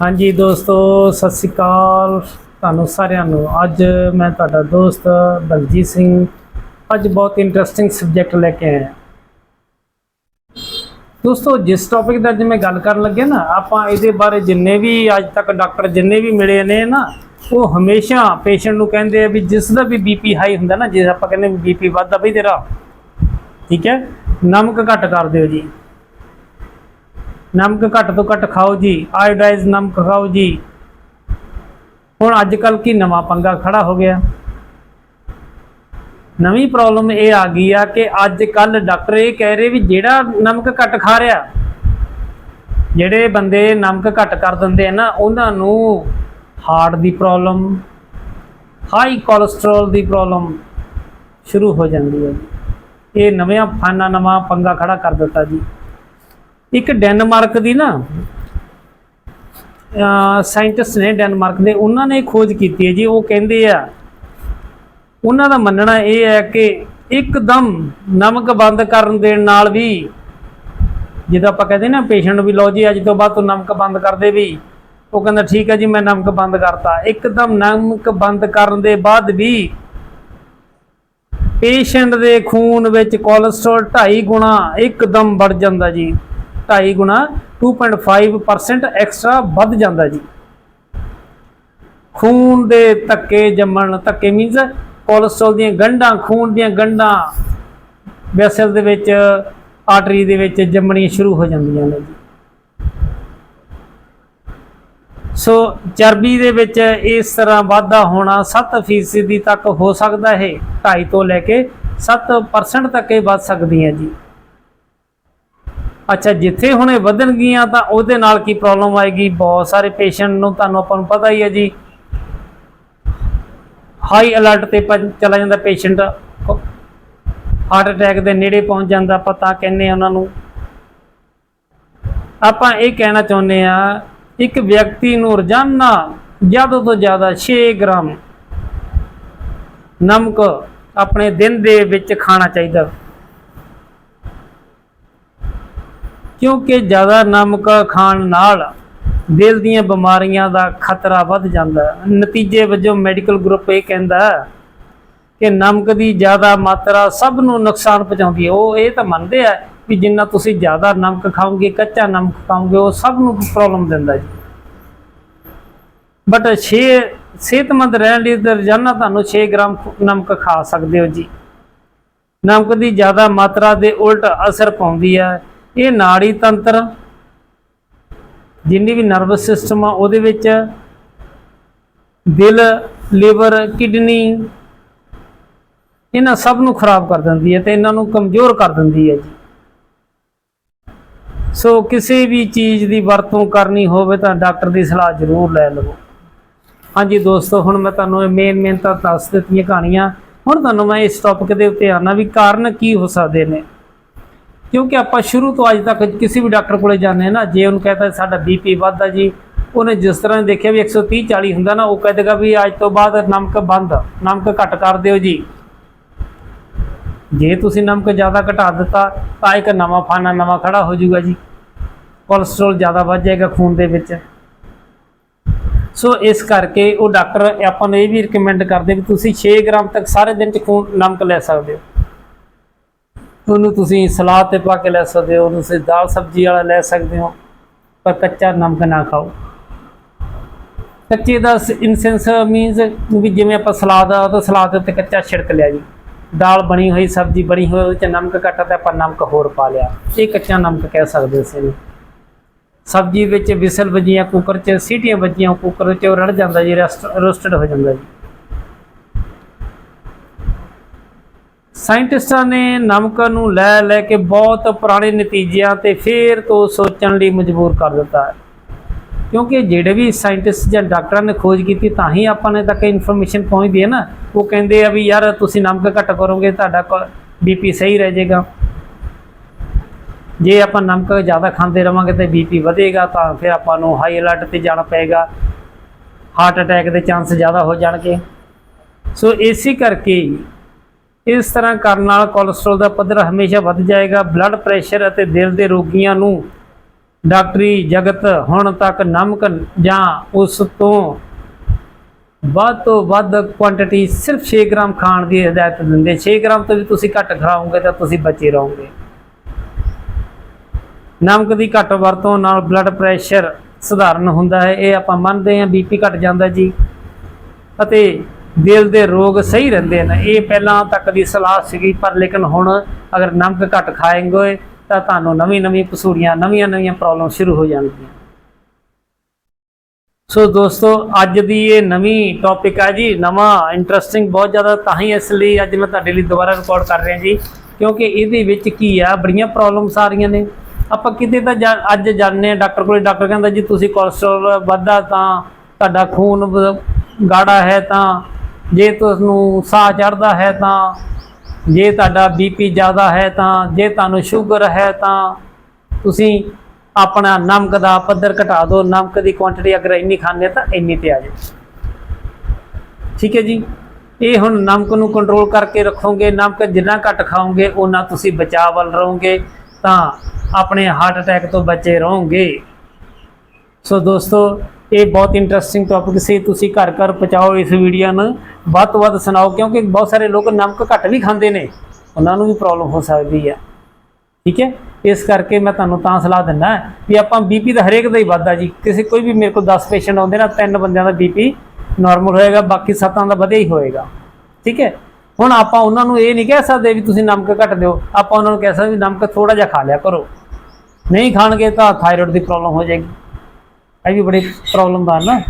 ਹਾਂਜੀ ਦੋਸਤੋ, ਸਤਿ ਸ੍ਰੀ ਅਕਾਲ ਤੁਹਾਨੂੰ ਸਾਰਿਆਂ ਨੂੰ। ਅੱਜ ਮੈਂ ਤੁਹਾਡਾ ਦੋਸਤ ਬਲਜੀਤ ਸਿੰਘ ਅੱਜ ਬਹੁਤ ਇੰਟਰਸਟਿੰਗ ਸਬਜੈਕਟ ਲੈ ਕੇ ਆਇਆ। ਦੋਸਤੋ, ਜਿਸ ਟੌਪਿਕ ਦਾ ਅੱਜ ਮੈਂ ਗੱਲ ਕਰਨ ਲੱਗਿਆ ਨਾ, ਆਪਾਂ ਇਹਦੇ ਬਾਰੇ ਜਿੰਨੇ ਵੀ ਅੱਜ ਤੱਕ ਡਾਕਟਰ ਜਿੰਨੇ ਵੀ ਮਿਲੇ ਨੇ ਨਾ, ਉਹ ਹਮੇਸ਼ਾ ਪੇਸ਼ੈਂਟ ਨੂੰ ਕਹਿੰਦੇ ਆ ਵੀ ਜਿਸ ਦਾ ਵੀ ਬੀਪੀ ਹਾਈ ਹੁੰਦਾ ਨਾ, ਜੇ ਆਪਾਂ ਕਹਿੰਦੇ ਵੀ ਬੀਪੀ ਵੱਧਦਾ ਬਈ ਤੇਰਾ, ਠੀਕ ਹੈ? ਨਮਕ ਘੱਟ ਕਰ ਦਿਓ ਜੀ। ਨਮਕ ਘੱਟ ਤੋਂ ਘੱਟ ਖਾਓ ਜੀ ਆਇਓਡਾਈਜ਼ ਨਮਕ ਖਾਓ ਜੀ। ਹੁਣ ਅੱਜ ਕੱਲ ਕੀ ਨਵਾਂ ਪੰਗਾ ਖੜਾ ਹੋ ਗਿਆ? ਨਵੀਂ ਪ੍ਰੋਬਲਮ ਇਹ ਆ ਗਈ ਆ ਕਿ ਅੱਜ ਕੱਲ ਡਾਕਟਰ ਇਹ ਕਹਿ ਰਹੇ ਵੀ ਜਿਹੜਾ ਨਮਕ ਘੱਟ ਖਾ ਰਿਹਾ, ਜਿਹੜੇ ਬੰਦੇ ਨਮਕ ਘੱਟ ਕਰ ਦਿੰਦੇ ਆ ਨਾ, ਉਹਨਾਂ ਨੂੰ ਹਾਰਟ ਦੀ ਪ੍ਰੋਬਲਮ ਹਾਈ ਕੋਲੇਸਟ੍ਰੋਲ ਦੀ ਪ੍ਰੋਬਲਮ ਸ਼ੁਰੂ ਹੋ ਜਾਂਦੀ ਹੈ। ਇਹ ਨਵਾਂ ਫਾਨਾ, ਨਵਾਂ ਪੰਗਾ ਖੜਾ ਕਰ ਦਿੱਤਾ ਜੀ। ਇੱਕ ਡੈਨਮਾਰਕ ਦੀ ਨਾ ਸਾਇੰਟਿਸਟ ਨੇ ਡੈਨਮਾਰਕ ਦੇ, ਉਹਨਾਂ ਨੇ ਖੋਜ ਕੀਤੀ ਹੈ ਜੀ, ਉਹ ਕਹਿੰਦੇ ਆ, ਉਹਨਾਂ ਦਾ ਮੰਨਣਾ ਇਹ ਹੈ ਕਿ ਇੱਕਦਮ ਨਮਕ ਬੰਦ ਕਰਨ ਦੇਣ ਨਾਲ ਵੀ, ਜਦੋਂ ਆਪਾਂ ਕਹਿੰਦੇ ਨਾ ਪੇਸ਼ੈਂਟ ਵੀ ਲਓ ਜੀ, ਅੱਜ ਤੋਂ ਬਾਅਦ ਤੂੰ ਨਮਕ ਬੰਦ ਕਰ ਦੇ ਵੀ, ਉਹ ਕਹਿੰਦਾ ਠੀਕ ਹੈ ਜੀ, ਮੈਂ ਨਮਕ ਬੰਦ ਕਰਤਾ। ਇੱਕਦਮ ਨਮਕ ਬੰਦ ਕਰਨ ਦੇ ਬਾਅਦ ਵੀ ਪੇਸ਼ੈਂਟ ਦੇ ਖੂਨ ਵਿੱਚ ਕੋਲੇਸਟ੍ਰੋਲ 2.5 ਗੁਣਾ ਇੱਕਦਮ ਵੱਧ ਜਾਂਦਾ ਜੀ। 2.5 ਗੁਣਾ 2.5% ਐਕਸਟਰਾ ਵੱਧ ਜਾਂਦਾ ਜੀ। ਖੂਨ ਦੇ ਧੱਕੇ ਜੰਮਣ, ਧੱਕੇ ਮੀਨਸ ਕੋਲੇਸਟ੍ਰੋਲ ਦੀਆਂ ਗੰਢਾਂ, ਖੂਨ ਦੀਆਂ ਗੰਢਾਂ ਵੈਸਲ ਦੇ ਵਿੱਚ ਆਰਟਰੀ ਦੇ ਵਿੱਚ ਜੰਮਣੀਆਂ ਸ਼ੁਰੂ ਹੋ ਜਾਂਦੀਆਂ ਨੇ ਜੀ। ਸੋ ਚਰਬੀ ਦੇ ਵਿੱਚ ਇਸ ਤਰ੍ਹਾਂ ਵਾਧਾ ਹੋਣਾ 7% ਤੱਕ ਹੋ ਸਕਦਾ ਹੈ। 2.5 ਤੋਂ ਲੈ ਕੇ 7% ਤੱਕ ਇਹ ਵੱਧ ਸਕਦੀਆਂ ਜੀ। ਅੱਛਾ, ਜਿੱਥੇ ਹੁਣ ਇਹ ਵਧਣਗੀਆਂ ਤਾਂ ਉਹਦੇ ਨਾਲ ਕੀ ਪ੍ਰੋਬਲਮ ਆਏਗੀ? ਬਹੁਤ ਸਾਰੇ ਪੇਸ਼ੈਂਟ ਨੂੰ ਤੁਹਾਨੂੰ ਆਪਾਂ ਨੂੰ ਪਤਾ ਹੀ ਹੈ ਜੀ। ਹਾਈ ਅਲਰਟ ਤੇ ਪ- ਚਲਾ ਜਾਂਦਾ ਪੇਸ਼ੈਂਟ ਹਾਰਟ ਅਟੈਕ ਦੇ ਨੇੜੇ ਪਹੁੰਚ ਜਾਂਦਾ, ਆਪਾਂ ਪਤਾ ਕਹਿੰਨੇ ਉਹਨਾਂ ਨੂੰ। ਆਪਾਂ ਇਹ ਕਹਿਣਾ ਚਾਹੁੰਦੇ ਆ ਇੱਕ ਵਿਅਕਤੀ ਨੂੰ ਰੋਜ਼ਾਨਾ ਜ਼ਿਆਦਾ ਤੋਂ ਜ਼ਿਆਦਾ 6 ਗ੍ਰਾਮ ਨਮਕ ਆਪਣੇ ਦਿਨ ਦੇ ਵਿੱਚ ਖਾਣਾ ਚਾਹੀਦਾ। ਕਿਉਂਕਿ ਜ਼ਿਆਦਾ ਨਮਕ ਖਾਣ ਨਾਲ ਦਿਲ ਦੀਆਂ ਬਿਮਾਰੀਆਂ ਦਾ ਖਤਰਾ ਵੱਧ ਜਾਂਦਾ ਹੈ। ਨਤੀਜੇ ਵਜੋਂ ਮੈਡੀਕਲ ਗਰੁੱਪ ਇਹ ਕਹਿੰਦਾ ਕਿ ਨਮਕ ਦੀ ਜ਼ਿਆਦਾ ਮਾਤਰਾ ਸਭ ਨੂੰ ਨੁਕਸਾਨ ਪਹੁੰਚਾਉਂਦੀ ਹੈ। ਉਹ ਇਹ ਤਾਂ ਮੰਨਦੇ ਆ ਵੀ ਜਿੰਨਾ ਤੁਸੀਂ ਜ਼ਿਆਦਾ ਨਮਕ ਖਾਓਗੇ, ਕੱਚਾ ਨਮਕ ਖਾਓਗੇ, ਉਹ ਸਭ ਨੂੰ ਪ੍ਰੋਬਲਮ ਦਿੰਦਾ ਜੀ। ਬਟ 6 ਸਿਹਤਮੰਦ ਰਹਿਣ ਲਈ ਤਾਂ ਰੋਜ਼ਾਨਾ ਤੁਹਾਨੂੰ 6 ਗ੍ਰਾਮ ਨਮਕ ਖਾ ਸਕਦੇ ਹੋ ਜੀ। ਨਮਕ ਦੀ ਜ਼ਿਆਦਾ ਮਾਤਰਾ ਦੇ ਉਲਟ ਅਸਰ ਪਾਉਂਦੀ ਹੈ। ਇਹ ਨਾੜੀ ਤੰਤਰ ਜਿੰਨੀ ਵੀ ਨਰਵਸ ਸਿਸਟਮ ਆ, ਉਹਦੇ ਵਿੱਚ ਦਿਲ, ਲੀਵਰ, ਕਿਡਨੀ, ਇਹਨਾਂ ਸਭ ਨੂੰ ਖਰਾਬ ਕਰ ਦਿੰਦੀ ਹੈ ਤੇ ਇਹਨਾਂ ਨੂੰ ਕਮਜ਼ੋਰ ਕਰ ਦਿੰਦੀ ਹੈ ਜੀ। ਸੋ ਕਿਸੇ ਵੀ ਚੀਜ਼ ਦੀ ਵਰਤੋਂ ਕਰਨੀ ਹੋਵੇ ਤਾਂ ਡਾਕਟਰ ਦੀ ਸਲਾਹ ਜ਼ਰੂਰ ਲੈ ਲਵੋ। ਹਾਂਜੀ ਦੋਸਤੋ, ਹੁਣ ਮੈਂ ਤੁਹਾਨੂੰ ਇਹ ਮੇਨ ਮੇਨ ਤਾਂ ਦੱਸ ਦਿੱਤੀਆਂ ਕਹਾਣੀਆਂ। ਹੁਣ ਤੁਹਾਨੂੰ ਮੈਂ ਇਸ ਟੌਪਿਕ ਦੇ ਉੱਤੇ ਆਣਾ ਵੀ ਕਾਰਨ ਕੀ ਹੋ ਸਕਦੇ ਨੇ। ਕਿਉਂਕਿ ਆਪਾਂ ਸ਼ੁਰੂ ਤੋਂ ਅੱਜ ਤੱਕ ਕਿਸੇ ਵੀ ਡਾਕਟਰ ਕੋਲੇ ਜਾਂਦੇ ਹਾਂ ਨਾ, ਜੇ ਉਹਨੂੰ ਕਹਤਾ ਸਾਡਾ ਬੀਪੀ ਵੱਧਦਾ ਜੀ, ਉਹਨੇ ਜਿਸ ਤਰ੍ਹਾਂ ਦੇਖਿਆ ਵੀ 130 40 ਹੁੰਦਾ ਨਾ, ਉਹ ਕਹਿ ਦੇਗਾ ਵੀ ਅੱਜ ਤੋਂ ਬਾਅਦ ਨਮਕ ਬੰਦ ਨਮਕ ਘੱਟ ਕਰ ਦਿਓ ਜੀ। ਜੇ ਤੁਸੀਂ ਨਮਕ ਜ਼ਿਆਦਾ ਘਟਾ ਦਿੱਤਾ, ਤਾਂ ਇੱਕ ਨਵਾਂ ਫਾਨਾ ਨਵਾਂ ਖੜਾ ਹੋ ਜਾਊਗਾ ਜੀ। ਕੋਲੇਸਟ੍ਰੋਲ ਜ਼ਿਆਦਾ ਵੱਧ ਜਾਏਗਾ ਖੂਨ ਦੇ ਵਿੱਚ। ਸੋ ਇਸ ਕਰਕੇ ਉਹ ਡਾਕਟਰ, ਆਪਾਂ ਨੂੰ ਇਹ ਵੀ ਰეკਮੈਂਡ ਕਰਦੇ ਵੀ ਤੁਸੀਂ 6 ਗ੍ਰਾਮ ਤੱਕ ਸਾਰੇ ਦਿਨ ਚ ਖੂਨ, ਨਮਕ ਲੈ ਸਕਦੇ ਹੋ। ਉਹਨੂੰ ਤੁਸੀਂ ਸਲਾਦ ਤੇ ਪਾ ਕੇ ਲੈ ਸਕਦੇ ਹੋ, ਉਹਨੂੰ ਤੁਸੀਂ ਦਾਲ ਸਬਜ਼ੀ ਵਾਲਾ ਲੈ ਸਕਦੇ ਹੋ, ਪਰ ਕੱਚਾ ਨਮਕ ਨਾ ਖਾਓ। ਕੱਚੇ ਦਾ ਇਨਸੈਂਸ ਮੀਨਸ ਵੀ ਜਿਵੇਂ ਆਪਾਂ ਸਲਾਦ ਆ ਤਾਂ ਸਲਾਦ ਉੱਤੇ ਕੱਚਾ ਛਿੜਕ ਲਿਆ ਜੀ। ਦਾਲ ਬਣੀ ਹੋਈ, ਸਬਜ਼ੀ ਬਣੀ ਹੋਈ, ਉਹਦੇ ਚ ਨਮਕ ਘੱਟ ਆ ਤੇ ਆਪਾਂ ਨਮਕ ਹੋਰ ਪਾ ਲਿਆ। ਇਹ ਕੱਚਾ ਨਮਕ ਕਹਿ ਸਕਦੇ ਸੀ ਇਹਨੂੰ। ਸਬਜ਼ੀ ਵਿੱਚ ਵਿਸਲ ਵੱਜੀਆਂ ਕੁੱਕਰ 'ਚ ਸੀਟੀਆਂ ਵੱਜੀਆਂ ਕੁੱਕਰ 'ਚ ਉਹ ਰੜ ਜਾਂਦਾ ਜੀ ਰੋਸਟਡ ਹੋ ਜਾਂਦਾ ਜੀ। ਸਾਇੰਟਿਸਟਾਂ ਨੇ ਨਮਕ ਨੂੰ ਲੈ ਲੈ ਕੇ ਬਹੁਤ ਪੁਰਾਣੇ ਨਤੀਜਿਆਂ ਤੇ ਫੇਰ ਤੋਂ ਸੋਚਣ ਲਈ ਮਜਬੂਰ ਕਰ ਦਿੱਤਾ ਹੈ। ਕਿਉਂਕਿ ਜਿਹੜੇ ਵੀ ਸਾਇੰਟਿਸਟ ਜਾਂ ਡਾਕਟਰਾਂ ਨੇ ਖੋਜ ਕੀਤੀ, ਤਾਂ ਹੀ ਆਪਾਂ ਨੇ ਤੱਕ ਇਨਫੋਰਮੇਸ਼ਨ ਪਹੁੰਚਦੀ ਹੈ ਨਾ। ਉਹ ਕਹਿੰਦੇ ਆ ਵੀ ਯਾਰ ਤੁਸੀਂ ਨਮਕ ਘੱਟ ਕਰੋਗੇ, ਤੁਹਾਡਾ ਬੀਪੀ ਸਹੀ ਰਹਿ ਜਾਏਗਾ। ਜੇ ਆਪਾਂ ਨਮਕ ਜ਼ਿਆਦਾ ਖਾਂਦੇ ਰਵਾਂਗੇ ਤੇ ਬੀਪੀ ਵਧੇਗਾ, ਤਾਂ ਫਿਰ ਆਪਾਂ ਨੂੰ ਹਾਈ ਅਲਰਟ ਤੇ ਜਾਣਾ ਪਏਗਾ। ਹਾਰਟ ਅਟੈਕ ਦੇ ਚਾਂਸ ਜ਼ਿਆਦਾ ਹੋ ਜਾਣਗੇ। ਸੋ ਇਸੇ ਕਰਕੇ ਇਸ ਤਰ੍ਹਾਂ ਕਰਨ ਨਾਲ ਕੋਲੇਸਟ੍ਰੋਲ ਦਾ ਪੱਧਰ ਹਮੇਸ਼ਾ ਵੱਧ ਜਾਏਗਾ ਬਲੱਡ ਪ੍ਰੈਸ਼ਰ ਅਤੇ ਦਿਲ ਦੇ ਰੋਗੀਆਂ ਨੂੰ ਡਾਕਟਰੀ ਜਗਤ ਹੁਣ ਤੱਕ ਨਮਕ ਜਾਂ ਉਸ ਤੋਂ ਵੱਧ ਤੋਂ ਵੱਧ ਕੁਆਂਟੀਟੀ ਸਿਰਫ 6 ਗ੍ਰਾਮ ਖਾਣ ਦੀ ਹਦਾਇਤ ਦਿੰਦੇ। 6 ਗ੍ਰਾਮ ਤੋਂ ਵੀ ਤੁਸੀਂ ਘੱਟ ਖਾਓਗੇ ਤਾਂ ਤੁਸੀਂ ਬਚੇ ਰਹੋਗੇ। ਨਮਕ ਦੀ ਘੱਟ ਵਰਤੋਂ ਨਾਲ ਬਲੱਡ ਪ੍ਰੈਸ਼ਰ ਸਧਾਰਨ ਹੁੰਦਾ ਹੈ, ਇਹ ਆਪਾਂ ਮੰਨਦੇ ਹਾਂ ਬੀਪੀ ਘਟ ਜਾਂਦਾ ਜੀ। ਅਤੇ ਦਿਲ ਦੇ ਰੋਗ ਸਹੀ ਰਹਿੰਦੇ ਨੇ। ਇਹ ਪਹਿਲਾਂ ਤੱਕ ਦੀ ਸਲਾਹ ਸੀਗੀ, ਪਰ ਲੇਕਿਨ ਹੁਣ ਅਗਰ ਨਮਕ ਘੱਟ ਖਾਏਂਗੇ, ਤਾਂ ਤੁਹਾਨੂੰ ਨਵੀਂ ਨਵੀਂ ਪਸੂੜੀਆਂ ਨਵੀਆਂ ਨਵੀਆਂ ਪ੍ਰੋਬਲਮ ਸ਼ੁਰੂ ਹੋ ਜਾਣਗੀਆਂ। ਸੋ ਦੋਸਤੋ, ਅੱਜ ਦੀ ਇਹ ਨਵੀਂ ਟੌਪਿਕ ਹੈ ਜੀ, ਨਵਾਂ ਇੰਟਰਸਟਿੰਗ ਬਹੁਤ ਜ਼ਿਆਦਾ, ਤਾਂ ਹੀ ਇਸ ਲਈ ਅੱਜ ਮੈਂ ਤੁਹਾਡੇ ਲਈ ਦੁਬਾਰਾ ਰਿਕਾਰਡ ਕਰ ਰਿਹਾ ਜੀ, ਕਿਉਂਕਿ ਇਹਦੇ ਵਿੱਚ ਕੀ ਆ, ਬੜੀਆਂ ਪ੍ਰੋਬਲਮਸ ਆ ਰਹੀਆਂ ਨੇ। ਆਪਾਂ ਕਿਤੇ ਤਾਂ ਜਾ- ਅੱਜ ਜਾਣਦੇ ਆ ਡਾਕਟਰ ਕੋਲੇ, ਡਾਕਟਰ ਕਹਿੰਦਾ ਜੀ, ਤੁਸੀਂ ਕੋਲੇਸਟ੍ਰੋਲ ਵੱਧਾ ਤਾਂ ਤੁਹਾਡਾ ਖੂਨ ਗਾੜਾ ਹੈ ਤਾਂ ਜੇ ਤੁਹਾਨੂੰ ਸਾਹ ਚੜਦਾ ਹੈ ਤਾਂ, ਜੇ ਤੁਹਾਡਾ ਬੀਪੀ ਜ਼ਿਆਦਾ ਹੈ ਤਾਂ, ਜੇ ਤੁਹਾਨੂੰ ਸ਼ੂਗਰ ਹੈ ਤਾਂ, ਤੁਸੀਂ ਆਪਣਾ ਨਮਕ ਦਾ ਪੱਧਰ ਘਟਾ ਦਿਓ। ਨਮਕ ਦੀ ਕੁਆਂਟੀਟੀ ਅਗਰ ਇੰਨੀ ਖਾਂਦੇ ਤਾਂ ਇੰਨੀ ਤੇ ਆ ਜਾਓ। ਠੀਕ ਹੈ ਜੀ? ਇਹ ਹੁਣ ਨਮਕ ਨੂੰ ਕੰਟਰੋਲ ਕਰਕੇ ਰੱਖੋਗੇ। ਨਮਕ ਜਿੰਨਾ ਘੱਟ ਖਾਓਗੇ ਉਹਨਾਂ ਤੁਸੀਂ ਬਚਾਅ ਵੱਲ ਰਹੋਗੇ। ਤਾਂ ਆਪਣੇ ਹਾਰਟ ਅਟੈਕ ਤੋਂ ਬਚੇ ਰਹੋਗੇ। ਸੋ ਦੋਸਤੋ ਇਹ ਬਹੁਤ ਇੰਟਰਸਟਿੰਗ ਟੌਪਿਕ ਸੀ। ਤੁਸੀਂ ਘਰ ਘਰ ਪਹੁੰਚਾਓ ਇਸ ਵੀਡੀਓ ਨੂੰ। ਵੱਧ ਤੋਂ ਵੱਧ ਸੁਣਾਓ, ਕਿਉਂਕਿ ਬਹੁਤ ਸਾਰੇ ਲੋਕ ਨਮਕ ਘੱਟ ਵੀ ਖਾਂਦੇ ਨੇ। ਉਹਨਾਂ ਨੂੰ ਵੀ ਪ੍ਰੋਬਲਮ ਹੋ ਸਕਦੀ ਹੈ ਠੀਕ ਹੈ? ਇਸ ਕਰਕੇ ਮੈਂ ਤੁਹਾਨੂੰ ਤਾਂ ਸਲਾਹ ਦਿੰਦਾ ਵੀ ਆਪਾਂ ਬੀਪੀ ਦਾ ਹਰੇਕ ਦਾ ਹੀ ਵੱਧਦਾ ਜੀ। ਕਿਸੇ ਕੋਈ ਵੀ ਮੇਰੇ ਕੋਲ 10 ਪੇਸ਼ੈਂਟ ਆਉਂਦੇ ਨਾ, ਤਿੰਨ ਬੰਦਿਆਂ ਦਾ ਬੀਪੀ ਨਾਰਮਲ ਹੋਏਗਾ, ਬਾਕੀ ਸੱਤਾਂ ਦਾ ਵਧਿਆ ਹੀ ਹੋਏਗਾ। ਠੀਕ ਹੈ? ਹੁਣ ਆਪਾਂ ਉਹਨਾਂ ਨੂੰ ਇਹ ਨਹੀਂ ਕਹਿ ਸਕਦੇ ਵੀ ਤੁਸੀਂ ਨਮਕ ਘੱਟ ਦਿਓ। ਆਪਾਂ ਉਹਨਾਂ ਨੂੰ ਕਹਿ ਸਕਦੇ ਵੀ ਨਮਕ ਥੋੜਾ ਜਿਹਾ ਖਾ ਲਿਆ ਕਰੋ। ਨਹੀਂ ਖਾਣਗੇ ਤਾਂ ਥਾਇਰੋਇਡ ਦੀ ਪ੍ਰੋਬਲਮ ਹੋ ਜਾਏਗੀ। ਇਹ ਵੀ ਬੜੀ ਪ੍ਰੋਬਲਮ ਦਾ ਨਾ।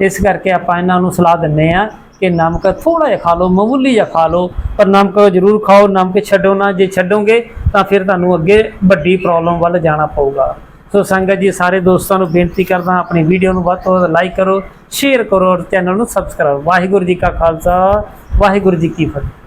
ਇਸ ਕਰਕੇ ਆਪਾਂ ਇਹਨਾਂ ਨੂੰ ਸਲਾਹ ਦਿੰਨੇ ਆ ਕਿ ਨਮਕ ਥੋੜਾ ਜਿਹਾ ਖਾ ਲਓ, ਮਾਮੂਲੀ ਜਿਹਾ ਖਾ ਲਓ, ਪਰ ਨਮਕ ਜ਼ਰੂਰ ਖਾਓ, ਨਮਕ ਛੱਡੋ ਨਾ। ਜੇ ਛੱਡੋਗੇ ਤਾਂ ਫਿਰ ਤੁਹਾਨੂੰ ਅੱਗੇ ਵੱਡੀ ਪ੍ਰੋਬਲਮ ਵੱਲ ਜਾਣਾ ਪਊਗਾ। ਸੋ ਸੰਗਤ ਜੀ, ਸਾਰੇ ਦੋਸਤਾਂ ਨੂੰ ਬੇਨਤੀ ਕਰਦਾ ਆਪਣੀ ਵੀਡੀਓ ਨੂੰ ਵੱਧ ਤੋਂ ਵੱਧ ਲਾਈਕ ਕਰੋ ਸ਼ੇਅਰ ਕਰੋ ਔਰ ਚੈਨਲ ਨੂੰ ਸਬਸਕ੍ਰਾਈਬ ਵਾਹਿਗੁਰੂ ਜੀ ਕਾ ਖਾਲਸਾ, ਵਾਹਿਗੁਰੂ ਜੀ ਕੀ ਫਤਿਹ।